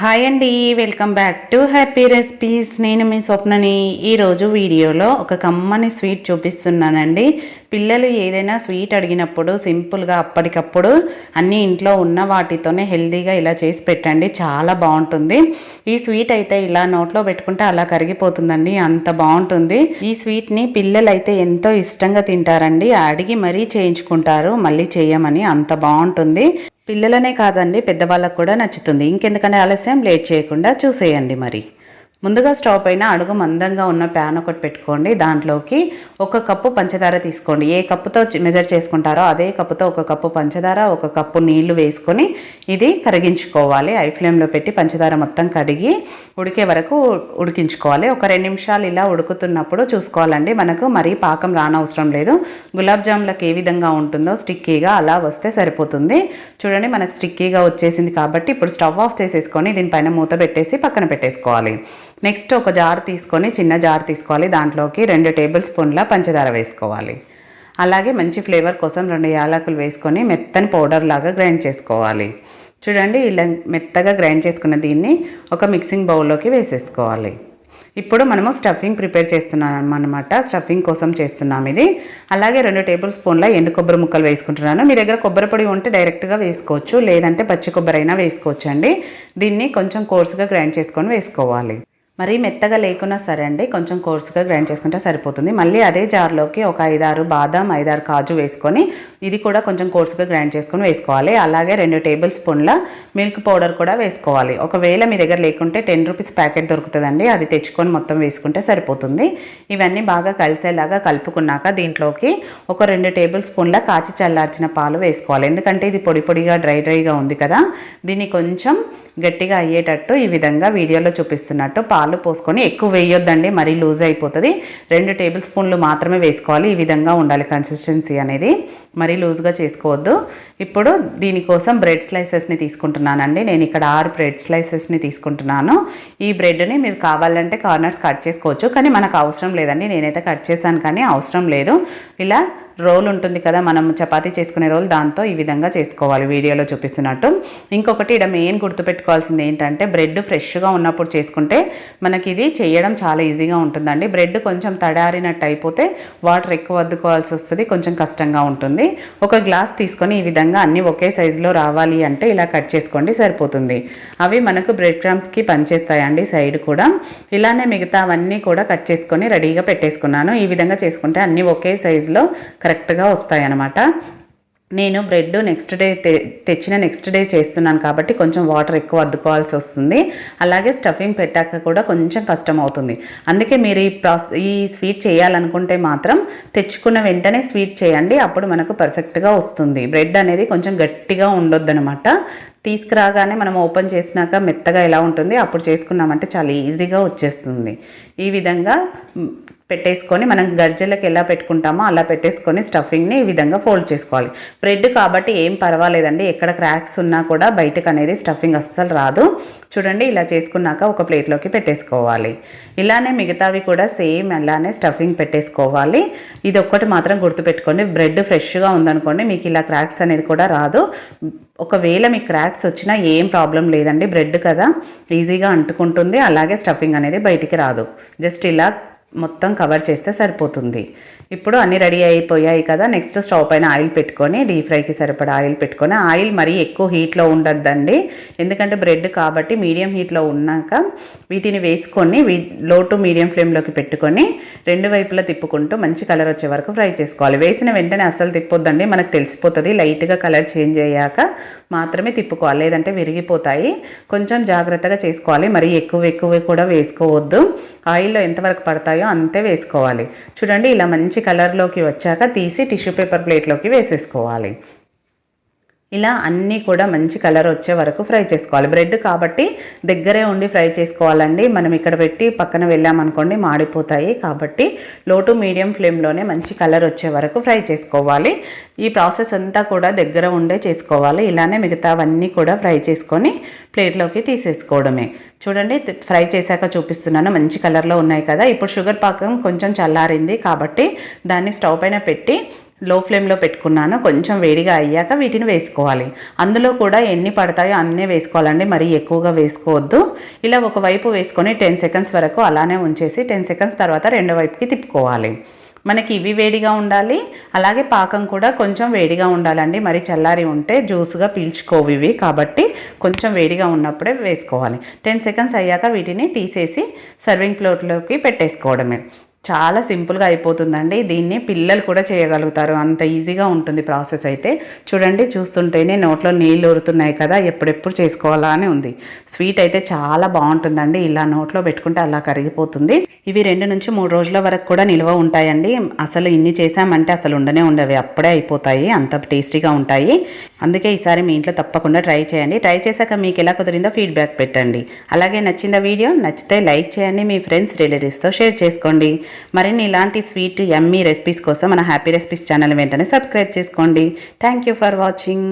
Hi అండి welcome back to happy recipes నేను మీ స్వప్నని ఈరోజు వీడియోలో ఒక కమ్మని స్వీట్ చూపిస్తున్నానండి. పిల్లలు ఏదైనా స్వీట్ అడిగినప్పుడు సింపుల్గా అప్పటికప్పుడు అన్నీ ఇంట్లో ఉన్న వాటితోనే హెల్తీగా ఇలా చేసి పెట్టండి. చాలా బాగుంటుంది. ఈ స్వీట్ అయితే ఇలా నోట్లో పెట్టుకుంటే అలా కరిగిపోతుందండి. అంత బాగుంటుంది. ఈ స్వీట్ని పిల్లలు అయితే ఎంతో ఇష్టంగా తింటారండి. అడిగి మరీ చేయించుకుంటారు. మళ్ళీ చేయమని అంత బాగుంటుంది. పిల్లలనే కాదండి పెద్దవాళ్ళకు కూడా నచ్చుతుంది. ఇంకెందుకంటే ఆలస్యం లేట్ చేయకుండా చూసేయండి మరి. ముందుగా స్టవ్ పైన అడుగు మందంగా ఉన్న ప్యాన్ ఒకటి పెట్టుకోండి. దాంట్లోకి ఒక కప్పు పంచదార తీసుకోండి. ఏ కప్పుతో మెజర్ చేసుకుంటారో అదే కప్పుతో ఒక కప్పు పంచదార ఒక కప్పు నీళ్ళు వేసుకొని ఇది కరిగించుకోవాలి. ఐ ఫ్లేమ్లో పెట్టి పంచదార మొత్తం కడిగి ఉడికే వరకు ఉడికించుకోవాలి. ఒక రెండు నిమిషాలు ఇలా ఉడుకుతున్నప్పుడు చూసుకోవాలండి. మనకు మరీ పాకం రానవసరం లేదు. గులాబ్ జామ్లకు ఏ విధంగా ఉంటుందో స్టిక్కీగా అలా వస్తే సరిపోతుంది. చూడండి మనకు స్టిక్కీగా వచ్చేసింది కాబట్టి ఇప్పుడు స్టవ్ ఆఫ్ చేసేసుకొని దీనిపైన మూత పెట్టేసి పక్కన పెట్టేసుకోవాలి. నెక్స్ట్ ఒక జార్ తీసుకొని చిన్న జార్ తీసుకోవాలి. దాంట్లోకి రెండు టేబుల్ స్పూన్ల పంచదార వేసుకోవాలి. అలాగే మంచి ఫ్లేవర్ కోసం రెండు యాలకులు వేసుకొని మెత్తని పౌడర్ లాగా గ్రైండ్ చేసుకోవాలి. చూడండి ఇలా మెత్తగా గ్రైండ్ చేసుకున్న దీన్ని ఒక మిక్సింగ్ బౌల్లోకి వేసేసుకోవాలి. ఇప్పుడు మనము స్టఫింగ్ ప్రిపేర్ చేస్తున్నాం అనమాట స్టఫింగ్ కోసం చేస్తున్నాం ఇది. అలాగే రెండు టేబుల్ స్పూన్ల ఎండు కొబ్బరి ముక్కలు వేసుకుంటున్నాను. మీ దగ్గర కొబ్బరి పొడి ఉంటే డైరెక్ట్గా వేసుకోవచ్చు. లేదంటే పచ్చి కొబ్బరి అయినా వేసుకోవచ్చు అండి దీన్ని కొంచెం కోర్సుగా గ్రైండ్ చేసుకొని వేసుకోవాలి. మరీ మెత్తగా లేకున్నా సరే అండి కొంచెం కోర్సుగా గ్రైండ్ చేసుకుంటే సరిపోతుంది. మళ్ళీ అదే జార్లోకి ఒక ఐదారు బాదం ఐదారు కాజు వేసుకొని ఇది కూడా కొంచెం కోర్సుగా గ్రైండ్ చేసుకొని వేసుకోవాలి. అలాగే రెండు టేబుల్ స్పూన్ల మిల్క్ పౌడర్ కూడా వేసుకోవాలి. ఒకవేళ మీ దగ్గర లేకుంటే టెన్ రూపీస్ ప్యాకెట్ దొరుకుతుందండి అది తెచ్చుకొని మొత్తం వేసుకుంటే సరిపోతుంది. ఇవన్నీ బాగా కలిసేలాగా కలుపుకున్నాక దీంట్లోకి ఒక రెండు టేబుల్ స్పూన్ల కాచి చల్లార్చిన పాలు వేసుకోవాలి. ఎందుకంటే ఇది పొడి పొడిగా డ్రై డ్రైగా ఉంది కదా దీన్ని కొంచెం గట్టిగా అయ్యేటట్టు ఈ విధంగా వీడియోలో చూపిస్తున్నట్టు పాలు పోసుకొని ఎక్కువ వేయొద్దండి మరీ లూజ్ అయిపోతుంది. రెండు టేబుల్ స్పూన్లు మాత్రమే వేసుకోవాలి ఈ విధంగా ఉండాలి కన్సిస్టెన్సీ అనేది. మరీ లూజ్గా చేసుకోవద్దు. ఇప్పుడు దీనికోసం బ్రెడ్ స్లైసెస్ని తీసుకుంటున్నానండి. నేను ఇక్కడ ఆరు బ్రెడ్ స్లైసెస్ని తీసుకుంటున్నాను. ఈ బ్రెడ్ని మీరు కావాలంటే కార్నర్స్ కట్ చేసుకోవచ్చు కానీ మనకు అవసరం లేదండి. నేనైతే కట్ చేశాను కానీ అవసరం లేదు. ఇలా రోల్ ఉంటుంది కదా మనం చపాతీ చేసుకునే రోల్ దాంతో ఈ విధంగా చేసుకోవాలి వీడియోలో చూపిస్తున్నట్టు. ఇంకొకటి ఇక్కడ మెయిన్ గుర్తుపెట్టుకోవాల్సింది ఏంటంటే బ్రెడ్ ఫ్రెష్గా ఉన్నప్పుడు చేసుకుంటే మనకి ఇది చేయడం చాలా ఈజీగా ఉంటుందండి. బ్రెడ్ కొంచెం తడారినట్టు అయిపోతే వాటర్ ఎక్కువ అద్దుకోవాల్సి వస్తుంది కొంచెం కష్టంగా ఉంటుంది. ఒక గ్లాస్ తీసుకొని ఈ విధంగా అన్నీ ఒకే సైజులో రావాలి అంటే ఇలా కట్ చేసుకోండి సరిపోతుంది. అవి మనకు బ్రెడ్ క్రమ్స్కి పనిచేస్తాయండి సైడ్ కూడా. ఇలానే మిగతా అవన్నీ కూడా కట్ చేసుకొని రెడీగా పెట్టేసుకున్నాను. ఈ విధంగా చేసుకుంటే అన్నీ ఒకే సైజులో కరెక్ట్గా వస్తాయన్నమాట. నేను బ్రెడ్ నెక్స్ట్ డే తె తెచ్చిన నెక్స్ట్ డే చేస్తున్నాను కాబట్టి కొంచెం వాటర్ ఎక్కువ అద్దుకోవాల్సి వస్తుంది. అలాగే స్టఫింగ్ పెట్టాక కూడా కొంచెం కష్టం అవుతుంది అందుకే మీరు ఈ ప్రాస్ ఈ స్వీట్ చేయాలనుకుంటే మాత్రం తెచ్చుకున్న వెంటనే స్వీట్ చేయండి. అప్పుడు మనకు పర్ఫెక్ట్గా వస్తుంది. బ్రెడ్ అనేది కొంచెం గట్టిగా ఉండొద్దనమాట తీసుకురాగానే మనం ఓపెన్ చేసినాక మెత్తగా ఎలా ఉంటుంది అప్పుడు చేసుకున్నామంటే చాలా ఈజీగా వచ్చేస్తుంది. ఈ విధంగా పెట్టేసుకొని మనం గర్జలకు ఎలా పెట్టుకుంటామో అలా పెట్టేసుకొని స్టఫింగ్ని ఈ విధంగా ఫోల్డ్ చేసుకోవాలి. బ్రెడ్ కాబట్టి ఏం పర్వాలేదండి. ఎక్కడ క్రాక్స్ ఉన్నా కూడా బయటకు అనేది స్టఫింగ్ అస్సలు రాదు. చూడండి ఇలా చేసుకున్నాక ఒక ప్లేట్లోకి పెట్టేసుకోవాలి. ఇలానే మిగతావి కూడా సేమ్ అలానే స్టఫింగ్ పెట్టేసుకోవాలి. ఇది ఒక్కటి మాత్రం గుర్తుపెట్టుకోండి. బ్రెడ్ ఫ్రెష్గా ఉందనుకోండి మీకు ఇలా క్రాక్స్ అనేది కూడా రాదు. ఒకవేళ మీకు క్రాక్స్ వచ్చినా ఏం ప్రాబ్లం లేదండి. బ్రెడ్ కదా ఈజీగా అంటుకుంటుంది. అలాగే స్టఫింగ్ అనేది బయటికి రాదు. జస్ట్ ఇలా మొత్తం కవర్ చేస్తే సరిపోతుంది. ఇప్పుడు అన్నీ రెడీ అయిపోయాయి కదా నెక్స్ట్ స్టవ్ పైన ఆయిల్ పెట్టుకొని డీప్ ఫ్రైకి సరిపడా ఆయిల్ పెట్టుకొని ఆయిల్ మరీ ఎక్కువ హీట్లో ఉండొద్దండి. ఎందుకంటే బ్రెడ్ కాబట్టి మీడియం హీట్లో ఉన్నాక వీటిని వేసుకొని వీ లో టు మీడియం ఫ్లేమ్లోకి పెట్టుకొని రెండు వైపులా తిప్పుకుంటూ మంచి కలర్ వచ్చే వరకు ఫ్రై చేసుకోవాలి. వేసిన వెంటనే అస్సలు తిప్పొద్దండి మనకు తెలిసిపోతుంది. లైట్గా కలర్ చేంజ్ అయ్యాక మాత్రమే తిప్పుకోవాలి. లేదంటే విరిగిపోతాయి. కొంచెం జాగ్రత్తగా చేసుకోవాలి. మరీ ఎక్కువ ఎక్కువ కూడా వేసుకోవద్దు. ఆయిల్లో ఎంతవరకు పడతాయి అంతే వేసుకోవాలి. చూడండి ఇలా మంచి కలర్లోకి వచ్చాక తీసి టిష్యూ పేపర్ ప్లేట్లోకి వేసేసుకోవాలి. ఇలా అన్నీ కూడా మంచి కలర్ వచ్చే వరకు ఫ్రై చేసుకోవాలి. బ్రెడ్ కాబట్టి దగ్గరే ఉండి ఫ్రై చేసుకోవాలండి. మనం ఇక్కడ పెట్టి పక్కన వెళ్ళామనుకోండి మాడిపోతాయి. కాబట్టి లో టు మీడియం ఫ్లేమ్లోనే మంచి కలర్ వచ్చే వరకు ఫ్రై చేసుకోవాలి. ఈ ప్రాసెస్ అంతా కూడా దగ్గర ఉండే చేసుకోవాలి. ఇలానే మిగతావన్నీ కూడా ఫ్రై చేసుకొని ప్లేట్లోకి తీసేసుకోవడమే. చూడండి ఫ్రై చేశాక చూపిస్తున్నాను. మంచి కలర్లో ఉన్నాయి కదా. ఇప్పుడు షుగర్ పాకం కొంచెం చల్లారింది కాబట్టి దాన్ని స్టవ్ పైన పెట్టి లో ఫ్లేమ్లో పెట్టుకున్నాను. కొంచెం వేడిగా అయ్యాక వీటిని వేసుకోవాలి. అందులో కూడా ఎన్ని పడతాయో అన్నీ వేసుకోవాలండి. మరీ ఎక్కువగా వేసుకోవద్దు. ఇలా ఒక వైపు వేసుకొని టెన్ సెకండ్స్ వరకు అలానే ఉంచేసి టెన్ సెకండ్స్ తర్వాత రెండో వైపుకి తిప్పుకోవాలి. మనకి ఇవి వేడిగా ఉండాలి. అలాగే పాకం కూడా కొంచెం వేడిగా ఉండాలండి. మరి చల్లారి ఉంటే జ్యూస్గా పీల్చుకోవు ఇవి. కాబట్టి కొంచెం వేడిగా ఉన్నప్పుడే వేసుకోవాలి. టెన్ సెకండ్స్ అయ్యాక వీటిని తీసేసి సర్వింగ్ ప్లేట్లోకి పెట్టేసుకోవడమే. చాలా సింపుల్గా అయిపోతుందండి. దీన్ని పిల్లలు కూడా చేయగలుగుతారు. అంత ఈజీగా ఉంటుంది ప్రాసెస్ అయితే. చూడండి చూస్తుంటేనే నోట్లో నీళ్ళు ఊరుతున్నాయి కదా ఎప్పుడెప్పుడు చేసుకోవాలా అని ఉంది. స్వీట్ అయితే చాలా బాగుంటుందండి. ఇలా నోట్లో పెట్టుకుంటే అలా కరిగిపోతుంది. ఇవి రెండు నుంచి మూడు రోజుల వరకు కూడా నిల్వ ఉంటాయండి. అసలు ఇన్ని చేసామంటే అసలు ఉండనే ఉండవి. అప్పుడే అయిపోతాయి. అంత టేస్టీగా ఉంటాయి. అందుకే ఈసారి మీ ఇంట్లో తప్పకుండా ట్రై చేయండి. ట్రై చేశాక మీకు ఎలా కుదిరిందో ఫీడ్బ్యాక్ పెట్టండి. అలాగే నచ్చిందా వీడియో నచ్చితే లైక్ చేయండి. మీ ఫ్రెండ్స్ రిలేటివ్స్తో షేర్ చేసుకోండి. మరిన్ని ఇలాంటి స్వీట్ యమ్మీ రెసిపీస్ కోసం మన హ్యాపీ రెసిపీస్ ఛానల్ వెంటనే సబ్స్క్రైబ్ చేసుకోండి. Thank you for watching.